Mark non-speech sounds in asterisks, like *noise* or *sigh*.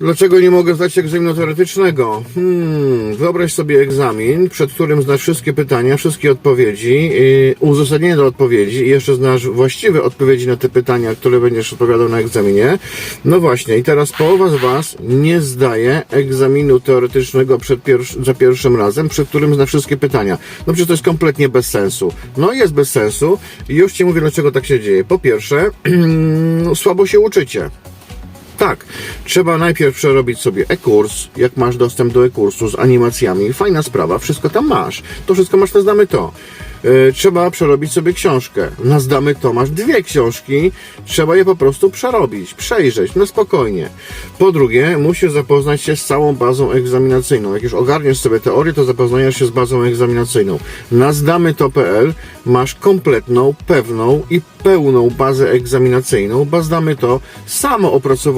Dlaczego nie mogę zdać egzaminu teoretycznego? Hmm, wyobraź sobie egzamin, przed którym znasz wszystkie pytania, wszystkie odpowiedzi, yy, uzasadnienie do odpowiedzi i jeszcze znasz właściwe odpowiedzi na te pytania, które będziesz odpowiadał na egzaminie. No właśnie, i teraz połowa z Was nie zdaje egzaminu teoretycznego przed za pierwszym razem, przed którym zna wszystkie pytania. No przecież to jest kompletnie bez sensu. No jest bez sensu i już Ci mówię, dlaczego tak się dzieje. Po pierwsze, *clears throat* słabo się uczycie. Tak, trzeba najpierw przerobić sobie e-kurs, jak masz dostęp do e-kursu z animacjami, fajna sprawa, wszystko tam masz. To wszystko masz, to znamy to. Yy, trzeba przerobić sobie książkę. Na zdamy to masz dwie książki, trzeba je po prostu przerobić, przejrzeć, na spokojnie. Po drugie, musisz zapoznać się z całą bazą egzaminacyjną. Jak już ogarniesz sobie teorię, to zapoznajesz się z bazą egzaminacyjną. Na zdamy to.pl masz kompletną, pewną i pełną bazę egzaminacyjną. Bazdamy to samo opracowuje